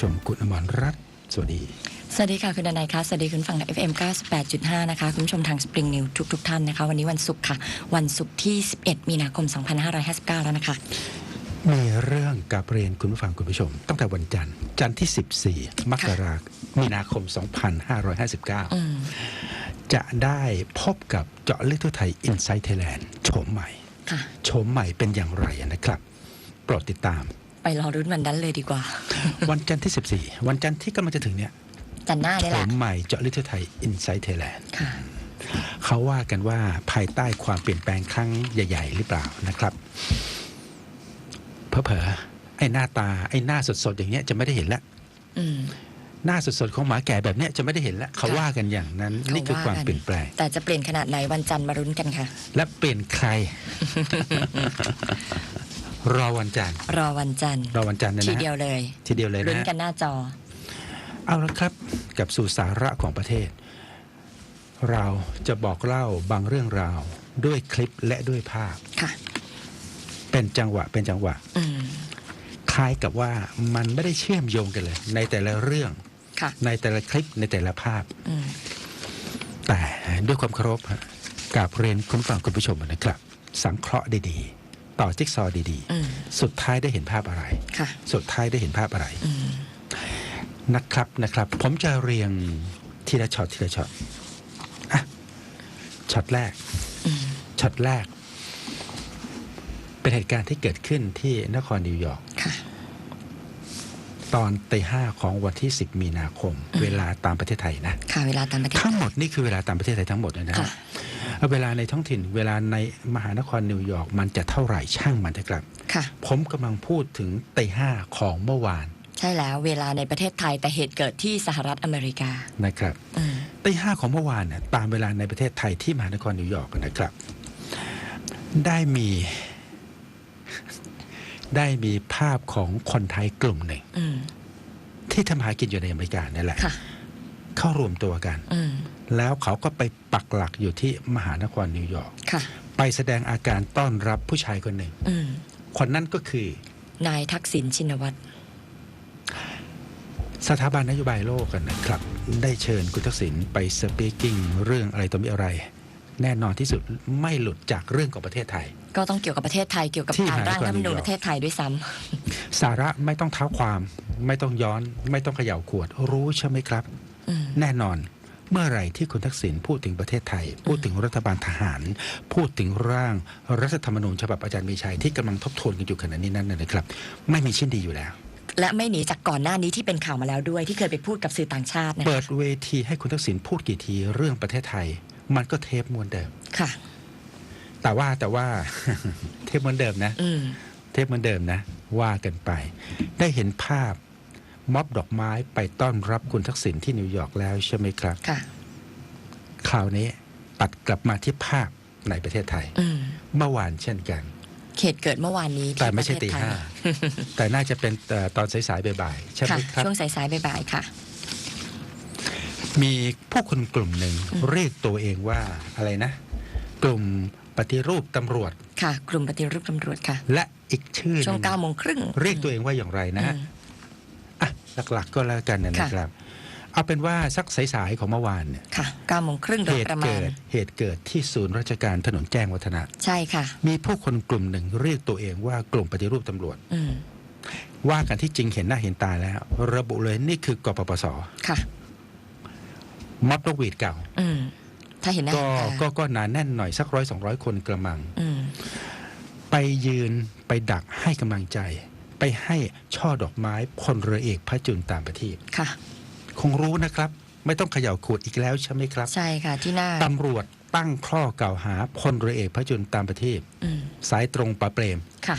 ชมคุณอมรรัตน์สวัสดี สวัสดีค่ะ คุณดนายคะสวัสดีคุณฟัง FM 98.5 นะคะ คุณผู้ชมทาง Spring New ทุกทุกๆท่านนะคะ วันนี้วันศุกร์ค่ะ วันศุกร์ที่ 11 มีนาคม 2559 แล้วนะคะ มีเรื่องกับเรียนคุณผู้ฟังคุณผู้ชม ตั้งแต่วันจันทร์จันทร์ที่ 14 มกราคมมีนาคมอื2559มจะได้พบกับเจาะลึกทั่วไทย Inside Thailand โฉมใหม่ค่ะโฉมใหม่เป็นอย่างไรนะครับ โปรดติดตาม ไปรอรุ้นวันนั้นเลยดีกว่า วันจันทร์ที่ 14 วันจันทร์ที่กำลังจะถึงเนี่ยจันทร์หน้านี่โฉแหละมใหม่เจาะลึกทั่วไทย Inside Thailand ค่ะเขาว่ากันว่าภายใต้ความเปลี่ยนแปลงครั้งใหญ่ ๆ หรือเปล่านะครับเพอเพอๆไอ้หน้าตาไอ้หน้าสดๆอย่างเงี้ยจะไม่ได้เห็นละอืมหน้าสดๆของหมาแก่แบบเนี้ยจะไม่ได้เห็นละเขาว่ากันอย่างนั้นเขานี่คือความว่ากันเปลี่ยนแปลง แต่จะเปลี่ยนขนาดไหนวันจันทร์มารุ้นกันค่ะ และเปลี่ยนใคร รอวันจันทร์รอวันจันทร์รอวันจันทร์นะทีนะเดียวเลย ทีเดียวเลยรุ้นะนกันหน้าจอ เอาละครับกับสู่สาระของประเทศ เราจะบอกเล่าบางเรื่องราว ด้วยคลิปและด้วยภาพค่ะ เป็นจังหวะเป็นจังหวะอืมคล้ายกับว่ามันไม่ได้เชื่อมโยงกันเลย ในแต่ละเรื่องค่ะในแต่ละคลิปในแต่ละภาพอืมแต่ด้วยความเคารพฮะกับเรียนคุณฟังคุณผู้ชมนะครับ สังเคราะห์ดีๆ ต่อจิ๊กซอว์ดีอืมๆสุดท้ายได้เห็นภาพอะไรค่ะสุดท้ายได้เห็นภาพอะไรอืมนะครับนะครับ ผมจะเรียงทีละช็อตทีละช็อตอะช็อตแรกอืมช็อตแรก เป็นเหตุการณ์ที่เกิดขึ้นที่นครนิวยอร์กค่ะ ตอนตีห้าของวันที่ 10 มีนาคมอืมเวลาตามประเทศไทยนะค่ะเวลาตามประเทศทั้งหมดนี่คือเวลาตามประเทศไทยทั้งหมดเลยนะค่ะเอาเวลาในท้องถิ่น เวลาในมหานครนิวยอร์กมันจะเท่าไหร่ช่างมันเถอะครับค่ะ ผมกำลังพูดถึงตีห้าของเมื่อวาน ใช่แล้วเวลาในประเทศไทยแต่เหตุเกิดที่สหรัฐอเมริกานะครับอืมตีห้าของเมื่อวานเนี่ยตามเวลาในประเทศไทยที่มหานครนิวยอร์กนะครับ ได้มี ได้มีภาพของคนไทยกลุ่มหนึ่งอืมที่ทำหากินอยู่ในอเมริกานี่แหละค่ะเข้ารวมตัวกันอืมแล้วเขาก็ไปปักหลักอยู่ที่มหานครนิวยอร์กค่ะไปแสดงอาการต้อนรับผู้ชายคนหนึ่งอืมคนนั้นก็คือ นายทักษิณชินวัตรสถาบันนโยบายโลกกันนะครับ ได้เชิญคุณทักษิณไปสปีกิ้งเรื่องอะไรต่อมีอะไร แน่นอนที่สุดไม่หลุดจากเรื่องของประเทศไทย ก็ต้องเกี่ยวกับประเทศไทยเกี่ยวกับที่การร่างมหานครรัฐธรรมนูญนิวยอร์กประเทศไทยด้วยซ้ำสาระไม่ต้องเท้าความไม่ต้องย้อน ไม่ต้องเขย่าขวดรู้ใช่ไหมครับอืมแน่นอนเมื่อไหร่ที่คุณทักษิณพูดถึงประเทศไทย พูดถึงรัฐบาลทหาร พูดถึงร่างรัฐธรรมนูญฉบับอาจารย์มีชัยที่กำลังทบทวนกันอยู่ขณะนี้นั่นนะนะครับ ไม่มีชิ้นดีอยู่แล้ว และไม่หนีจากก่อนหน้านี้ที่เป็นข่าวมาแล้วด้วยที่เคยไปพูดกับสื่อต่างชาตินะเปิคะดเวทีให้คุณทักษิณพูดกี่ทีเรื่องประเทศไทย มันก็เทปมวนเดิม ค่ะ แต่ว่าแต่ว่า เทปเหมือนเดิมนะ อืม เทปเหมือนเดิมนะ ว่ากันไป ได้เห็นภาพม็อบดอกไม้ไปต้อนรับคุณทักษิณที่นิวยอร์กแล้วใช่ไหมครับ ค่ะ คราวนี้ตัดกลับมาที่ภาพในประเทศไทย อืม เมื่อวานเช่นกัน เขตเกิดเมื่อวานนี้ที่แต่ไม่ใช่ประตีเทศไทยห้าแต่น่าจะเป็นเอ่อตอนสายๆบ่ายๆใช่ไหค่ะ มครับ ช่วงสายๆบ่ายๆค่ะ มีผู้คนกลุ่มหนึ่งอืมเรียกตัวเองว่าอะไรนะ กลุ่มปฏิรูปตำรวจค่ะ กลุ่มปฏิรูปตำรวจค่ะ และอีกชื่อหช่วงนึ่งเก้าโมงครึ่งเรียกตัวเองว่าอย่างไรนะฮะอืมอะหลักๆก็แล้วกันนะค่ะนะครับ เอาเป็นว่าสักสายๆของเมื่อวานเนี่ยค่ะเก้าโมงครึ่งโดเหยตุประมาเกิณดเหตุเกิดที่ศูนย์ราชการถนนแจ้งวัฒนะ ใช่ค่ะ มีผู้คนกลุ่มหนึ่งเรียกตัวเองว่ากลุ่มปฏิรูปตำรวจอืมว่ากันที่จริงเห็นหน้าเห็นตาแล้ว ระบุเลยนี่คือกปปสค่ะ ม็อบนกหวีดเก่าอืมถ้าเห็นหน้าก็เห็นตาก็ก็หนาแน่นหน่อยสักร้อยสองร้อยคนกระมังอืมไปยืนไปดักให้กำลังใจ ไปให้ช่อดอกไม้พลเรือเอกพระจุลตามประทีปค่ะ คงรู้นะครับ ไม่ต้องเขย่าขวดอีกแล้วใช่ไหมครับ ใช่ค่ะที่หน้าตำรวจตั้งข้อกล่าวหาพลเรือเอกพระจุลตามประทีปอืมสายตรงปราเปรมค่ะ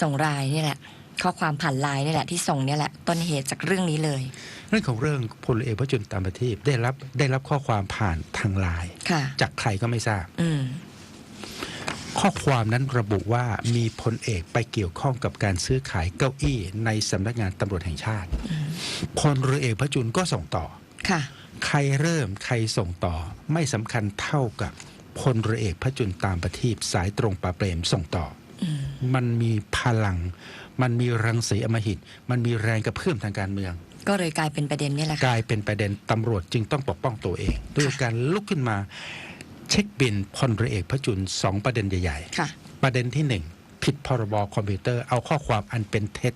ส่งรายนี่แหละ ข้อความผ่านไลน์นี่แหละที่ส่งเนี่ยแหละต้นเหตุจากเรื่องนี้เลย เรื่องของเรื่องพลเรือเอกพระจุลตามประทีปได้รับได้รับข้อความผ่านทางไลน์ค่ะจากใครก็ไม่ทราบอืมข้อความนั้นระบุว่ามีพลเอกไปเกี่ยวข้องกับการซื้อขายเก้าอี้ในสำนักงานตำรวจแห่งชาติอืมพลเรือเอกพระจุลก็ส่งต่อค่ะ ใครเริ่มใครส่งต่อไม่สำคัญเท่ากับพลเรือเอกพระจุลตามประทีปสายตรงปราเปรมส่งต่ออื มมันมีพลัง มันมีรังสีอำมหิต มันมีแรงกระเพื่อมทางการเมือง ก็เลยกลายเป็นประเด็นนี่แหละกค่ะลายเป็นประเด็นตำรวจจึงต้องปกป้องตัวเอง ด้วยการลุกขึ้นมาเช็คบินพลเรือเอกพระจุลสองประเด็นใหญ่ค่ะๆประเด็นที่หนึ่งผิดพรบคอมพิวเตอร์เอาข้อความอันเป็นเท็จ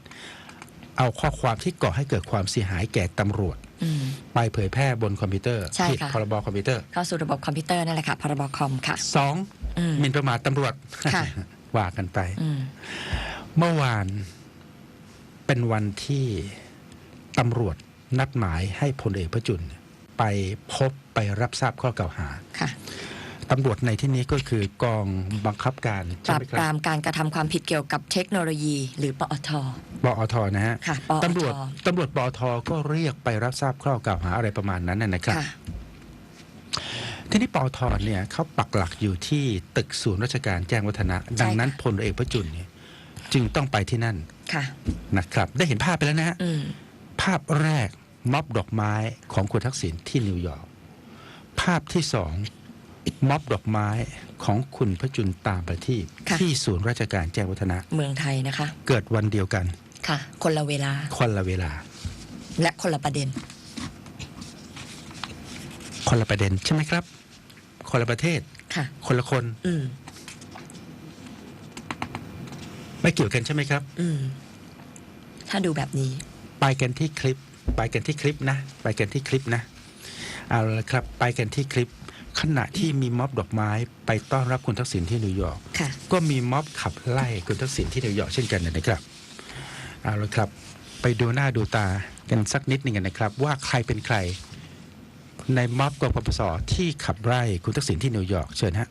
เอาข้อความที่ก่อให้เกิดความเสียหายแก่ตำรวจอืมไปเผยแพร่บนคอมพิวเตอร์ใช่ผิดค่ะพรบคอมพิวเตอร์เข้าสู่ระบบคอมพิวเตอร์นั่นแหละค่ะพรบคอมค่ะสองอืมหมิ่นประมาทตำรวจค่ะ ว่ากันไปอืมเมื่อวานเป็นวันที่ตำรวจนัดหมายให้พลเอกพระจุลไปพบไปรับทราบข้อกล่าวหาค่ะตำรวจในที่นี้ก็คือกองบังคับการปใช่ราไหบมคปรัราบมการกระทำความผิดเกี่ยวกับเทคโนโลยี หรือปอทปอทนะฮะค่ะปอทตำรวจตำรวจปอทก็เรียกไปรับทราบข้อกล่าวหาอะไรประมาณนั้นนะนะครับค่ะ ทีนี้ปอทเนี่ยเขาปักหลักอยู่ที่ตึกศูนย์ราชการแจ้งวัฒนะใช่ดังนั้นค่ะพลเอกพระจุลเนี่ยจึงต้องไปที่นั่นค่ะนะครับ ได้เห็นภาพไปแล้วนะฮะอืมภาพแรกม็อบดอกไม้ของคุณทักษิณที่นิวยอร์กภาพที่สองม็อบดอกไม้ของคุณพระจุลตามประทีปค่ะที่ศูนย์ราชการแจ้งวัฒนะเมืองไทยนะคะ เกิดวันเดียวกันค่ะ คนละเวลา คนละเวลา และคนละประเด็น คนละประเด็นใช่ไหมครับ คนละประเทศค่ะ คนละคน อืมไม่เกี่ยวกันใช่ไหมครับ อืมถ้าดูแบบนี้ ไปกันที่คลิป ไปกันที่คลิปนะ ไปกันที่คลิปนะ เอาละครับ ไปกันที่คลิป ขณะที่มีม็อบดอกไม้ ไปต้อนรับคุณทักษิณที่นิวยอร์ก ค่ะ ก็มีม็อบขับไล่คุณทักษิณที่นิวยอร์กเช่นกันนะครับ เอาละครับ ไปดูหน้าดูตากันสักนิดหนึ่งกันนะครับ ว่าใครเป็นใคร ในม็อบกปปสที่ขับไล่คุณทักษิณที่นิวยอร์กเชิญฮะ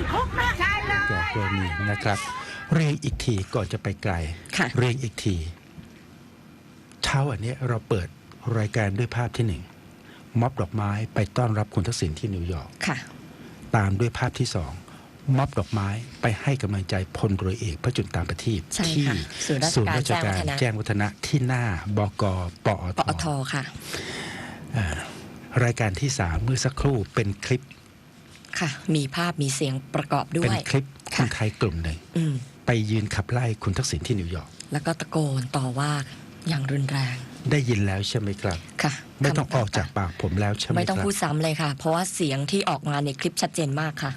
มึงกลับไปติดคุกนะใช่เลยจากกรณีนะครับ เรียงอีกทีก่อนจะไปไกลค่ะเรียงอีกทีเช้าอันนี้เราเปิดรายการด้วยภาพที่หนึ่งม็อบดอกไม้ไปต้อนรับคุณทักษิณที่นิวยอร์กค่ะตามด้วยภาพที่สองม็อบดอกไม้ไปให้กำลังใจพลเรือเอกพระจุลตามประทีปใช่ที่ค่ะศูนย์ราชการศูนย์ราชการแจ้งวัฒนะแจ้งวัฒนะที่หน้าบกปอปอทค่ะรายการที่สามเมื่อสักครู่เป็นคลิป ค่ะ มีภาพมีเสียงประกอบด้เป็วนยคลิปคค่ะนไทยกลุ่มหนึ่งอืมไปยืนขับไล่คุณทักษิณที่นิวยอร์กแล้วก็ตะโกนต่อว่าอย่างรุนแรง ได้ยินแล้วใช่ไหมครับค่ะ ไม่ต้องคำออกจากปากผมแล้วใช่ไหมไม่คต้องรับพูดซ้ำเลยค่ะ เพราะว่าเสียงที่ออกมาในคลิปชัดเจนมากค่ะ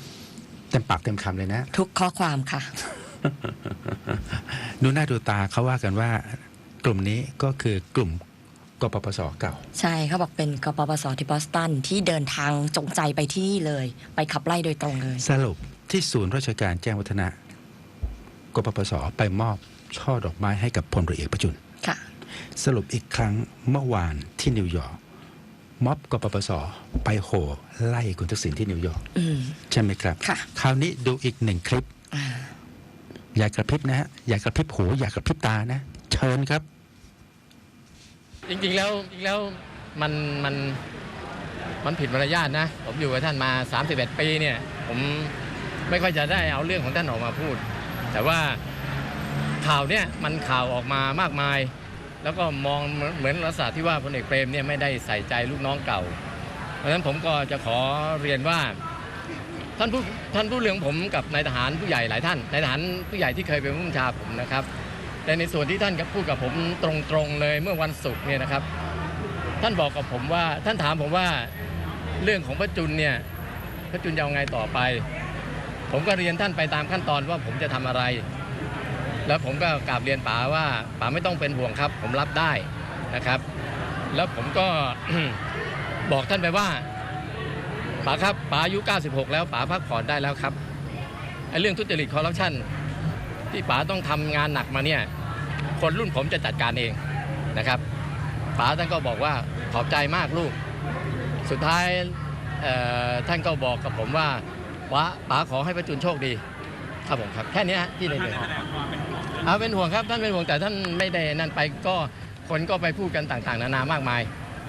เต็มปากเต็มคำเลยนะ ทุกข้อความค่ะดูหน้าดูตาเขาว่ากันว่ากลุ่มนี้ก็คือกลุ่ม กปปสเก่า ใช่เขาบอกเป็นกปปสที่บอสตันที่เดินทางจงใจไปที่นี่เลย ไปขับไล่โดยตรงเลย สรุปที่ศูนย์ราชการแจ้งวัฒนะกปปสไปมอบช่อดอกไม้ให้กับพลเรือเอกประจุลค่ะ สรุปอีกครั้งเมื่อวานที่นิวยอร์กม็อบกปปสไปโห่ไล่คุณทักษิณที่นิวยอร์กอืม ใช่ไหมครับ ค่ะ คราวนี้ดูอีกหนึ่งคลิป อ่า อย่ากระพริบนะฮะอย่ากระพริบหูอย่ากระพริบตานะ เชิญครับ จริงๆแล้วจริงแล้วมันมันมันผิดมารยาทนะ ผมอยู่กับท่านมา 31 ปีเนี่ย ผมไม่ค่อยจะได้เอาเรื่องของท่านออกมาพูด แต่ว่าข่าวเนี่ยมันข่าวออกมามากมาย แล้วก็มองเหมือนเหมือนลักษณะที่ว่าพลเอกเปรมเนี่ยไม่ได้ใส่ใจลูกน้องเก่า เพราะฉะนั้นผมก็จะขอเรียนว่าท่านผู้ท่านผู้เรื่องผมกับนายทหารผู้ใหญ่หลายท่านนายทหารผู้ใหญ่ที่เคยเป็นผู้บัญชาผมนะครับ แต่ในส่วนที่ท่านพูดกับผมตรงๆเลยเมื่อวันศุกร์เนี่ยนะครับ ท่านบอกกับผมว่าท่านถามผมว่าเรื่องของพระจุลเนี่ยพระจุลจะเอาไงต่อไป ผมก็เรียนท่านไปตามขั้นตอนว่าผมจะทำอะไร แล้วผมก็กราบเรียนป๋าว่าป๋าไม่ต้องเป็นห่วงครับ ผมรับได้นะครับ แล้วผมก็บอกท่านไปว่าป๋าครับป๋าอายุ 96 แล้วป๋าพักผ่อนได้แล้วครับไอ้เรื่องทุจริตคอร์รัปชัน ที่ป๋าต้องทำงานหนักมาเนี่ยคนรุ่นผมจะจัดการเองนะครับป๋าท่านก็บอกว่าขอบใจมากลูก สุดท้ายเอ่อท่านก็บอกกับผมว่าป๋าป๋าขอให้ประจุนโชคดี ครับผมครับ แค่เนี้ยฮะที่เลยเลยเอาเป็นห่วงครับท่านเป็นห่วงแต่ท่านไม่ได้นั่นไปก็คนก็ไปพูดกันต่างๆ นานามากมาย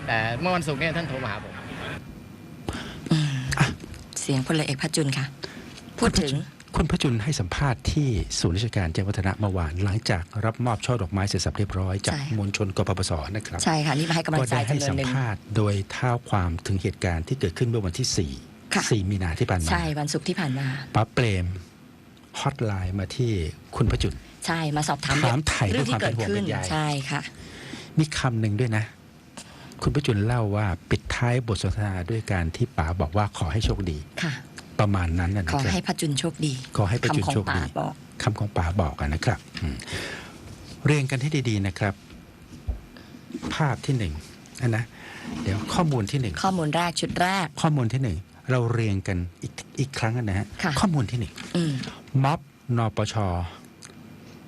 แต่เมื่อวันศุกร์เนี่ยท่านโทรมาหาผมอืมเสียงพลเอกพัชจุนค่ะ พูดถึง คุณพระจุลให้สัมภาษณ์ที่ศูนย์ราชการแจ้งวัฒนะเมื่อวานหลังจากรับมอบช่อดอกไม้เสร็จสับเรียบร้อยจากใช่มวลชนกปปสนะครับใช่ค่ะนี่มาให้กำลังก็ใจได้ให้จำนวสันมหนึ่ง ภาษณ์โดยเท้าความถึงเหตุการณ์ที่เกิดขึ้นเมื่อวันที่ ค่ะ 4 4 มีนาที่ผ่านมาใช่วันศุกร์ที่ผ่านมา ป้าเปรมฮอตไลน์มาที่คุณพระจุล ใช่มาสอบถามถามไถ่เรื่องที่ด้วยความเกิดเป็นห่วงขึ้นเป็นใย ใช่ค่ะ มีคำหนึ่งด้วยนะ คุณพระจุลเล่าว่าปิดท้ายบทสนทนาด้วยการที่ป๋าบอกว่าขอให้โชคดี ค่ะ ประมาณนั้นนะขอครับให้พัชจุนโชคดีขอให้ประจุนคำของโชคป่าดีบอก คำของป๋าบอกกันนะครับอืมเรียงกันให้ดีๆนะครับ ภาพที่หนึ่งอันนะ เดี๋ยวข้อมูลที่หนึ่งข้อมูลแรกชุดแรก ข้อมูลที่หนึ่งเราเรียงกันอีกอีกครั้งนะฮะค่ะ ข้อมูลที่หนึ่ง อืม ม็อบนปช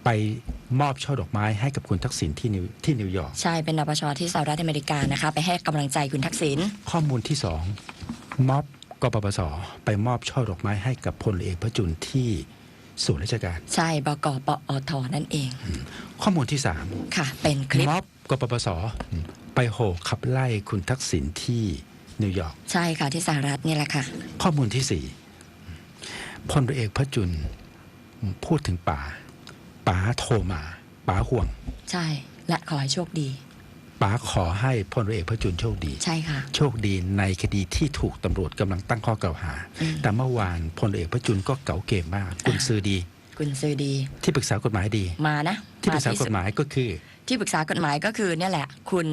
ไปมอบช่อดอกไม้ให้กับคุณทักษิณที่นิวที่นิวยอร์กใช่เป็นนปชที่สหรัฐอเมริกานะคะ ไปให้กำลังใจคุณทักษิณข้อมูลที่สองม็อบ กปปสไปมอบช่อดอกไม้ให้กับพลเอกพระจุลที่ศูนย์ราชการ ใช่บกปอทนั่นเอง ข้อมูลที่สามค่ะ เป็นคลิปม็อบกปปสไปโห่ขับไล่คุณทักษิณที่นิวยอร์กใช่ค่ะที่สหรัฐนี่แหละค่ะ ข้อมูลที่สี่พลเอกพระจุลพูดถึงป๋าป๋าโทรมาป๋าห่วง ใช่และขอให้โชคดี ป๋าขอให้พลเอกพระจุลโชคดี ใช่ค่ะ โชคดีในคดีที่ถูกตำรวจกำลังตั้งข้อกล่าวหาอืมแต่เมื่อวานพลเอกพระจุลก็เก๋าเกมมากกุนซือดี คุณซื้อดี ที่ปรึกษากฎหมายดี มานะ ที่ปรึกษากฎหมายก็คือ ที่ปรึกษากฎหมายก็คือเนี่ยแหละ คุณ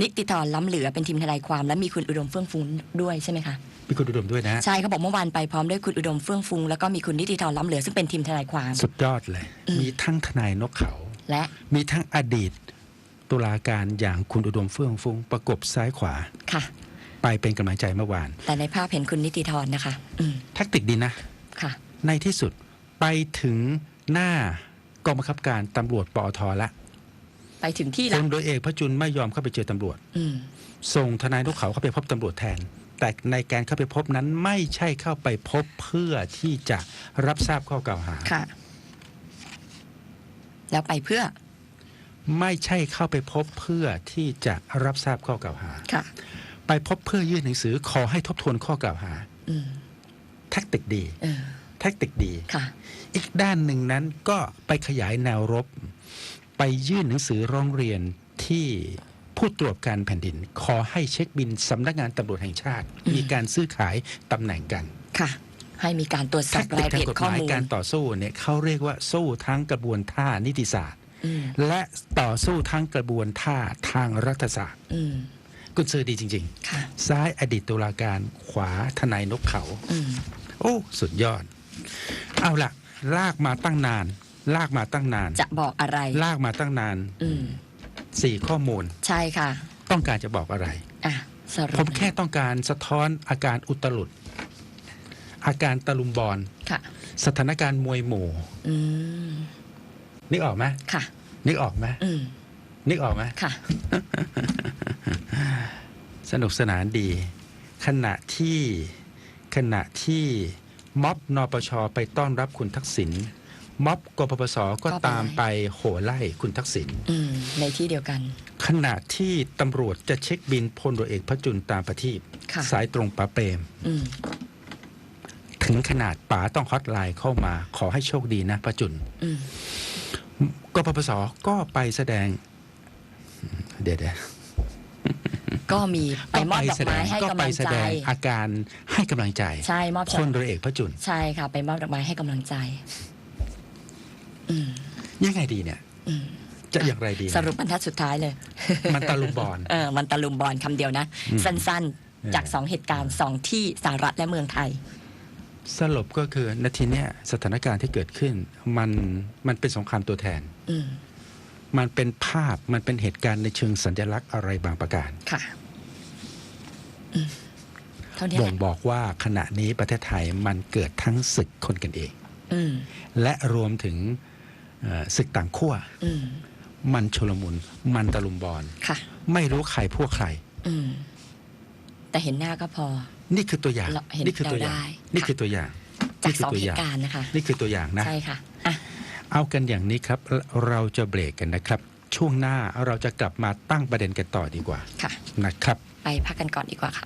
นิติธรล้ำเหลือเป็นทีมทนายความและมีคุณอุดมเฟื่องฟูด้วยใช่ไหมคะมีคุณอุดมด้วยนะใช่เขาบอกเมื่อวานไปพร้อมด้วยคุณอุดมเฟื่องฟูแล้วก็มีคุณนิติธรล้ำเหลือซึ่งเป็นทีมทนายความ สุดยอดเลยอืมมีทั้งทนายนกเขา และมีทั้งอดีต ตุลาการอย่างคุณอุดมเฟื่องฟุ้งประกบซ้ายขวาค่ะ ไปเป็นกำลังใจเมื่อวาน แต่ในภาพเห็นคุณนิติธรนะคะอืมแท็กติกดีนะค่ะ ในที่สุดไปถึงหน้ากองบังคับการตำรวจปอทละไปถึงที่พละลโดยเอกพระจุลไม่ยอมเข้าไปเจอตำรวจอืมส่งทนายนกเขาเข้าไปพบตำรวจแทน แต่ในการเข้าไปพบนั้นไม่ใช่เข้าไปพบเพื่อที่จะรับทราบข้อกล่าวหาค่ะ แล้วไปเพื่อ ไม่ใช่เข้าไปพบเพื่อที่จะรับทราบข้อกล่าวหาค่ะไปพบเพื่อยื่นหนังสือขอให้ทบทวนข้อกล่าวหาอืมแท็กติกดีเออแท็กติกดีค่ะอีกด้านหนึ่งนั้นก็ไปขยายแนวรบ ไปยื่นหนังสือร้องเรียนที่ผู้ตรวจการแผ่นดิน ขอให้เช็คบินสำนักงานตำรวจแห่งชาติอืมมีการซื้อขายตำแหน่งกันค่ะให้มีการตรวจสอแท็บกติรากยละทางเอียดกฎหข้อมายมูลการต่อสู้เนี่ยเขาเรียกว่าสู้ทั้งกระบวนท่านิติศาสตร์อืม และต่อสู้ทั้งกระบวนท่าทางรัฐศาสตร์อืมกุญซือดีจริงค่ะๆซ้ายอดีตตุลาการขวาทนายนกเขาอืมโอ้สุดยอด เอาละลากมาตั้งนาน ลากมาตั้งนาน จะบอกอะไร ลากมาตั้งนานอืมสี่ข้อมูล ใช่ค่ะ ต้องการจะบอกอะไรอะสรุปผมแค่ต้องการสะท้อนอาการอุตลุด อาการตะลุมบอลค่ะสถานการณ์มวยหมู่อืม นึกออกไหมค่ะ นึกออกไหมอืมนึกออกไหมค่ะ สนุกสนานดี ขณะที่ขณะที่ม็อบนปชไปต้อนรับคุณทักษิณม็อบกปปสก็ก็ไป ตามไปโห่ไล่คุณทักษิณอืมในที่เดียวกัน ขณะที่ตำรวจจะเช็คบินพลตรวจเอกพระจุลตามประทีปค่ะ สายตรงป๋าเปรม อืมถึงขนาดป๋าต้องฮอตไลน์เข้ามา ขอให้โชคดีนะประจุล อืม กปปสก็ไปแสดง เดี๋ยวเดี๋ยวก็มีไปมอบดอกแสดไม้งให้ก็กำไปลังแสใจดงอาการให้กำลังใจใช่มอบพช็อลตตรวจเอกพระจุลใช่ค่ะ ไปมอบดอกไม้ให้กำลังใจอืมยังไงดีเนี่ยอืมจะอย่างไรดีเนี่ยสรุปบรรทัดสุดท้ายเลย มันตะลุมบอลเออมันตะลุมบอลคำเดียวนะอืมสั้นเออๆจากสองเหตุการณ์สองที่สหรัฐและเมืองไทย สรุปก็คือนาทีเนี้ยสถานการณ์ที่เกิดขึ้น มันมันเป็นสงครามตัวแทน อืมมันเป็นภาพมันเป็นเหตุการณ์ในเชิงสัญลักษณ์อะไรบางประการ ค่ะอืมเท่านี้แหบ่งละบอกว่าขณะนี้ประเทศไทยมันเกิดทั้งศึกคนกันเอง อืมและรวมถึงเอ่อศึกต่างขั้วอืมมันชลมุน มันตะลุมบอลค่ะ ไม่รู้ใครพวกใคร อืม แต่แต่เห็นหน้าก็พอ นี่คือตัวอย่างเราเห็นนี่คือตัวอย่าง เราได้นี่ค่ะคือตัวอย่างจากนี่คืสองตัวเหอย่าตุการณ์นะคะนี่คือตัวอย่างนะ ใช่ค่ะอะ เอากันอย่างนี้ครับเราจะเบรกกันนะครับ ช่วงหน้าเราจะกลับมาตั้งประเด็นกันต่อดีกว่าค่ะ นะครับ ไปพักกันก่อนดีกว่าค่ะ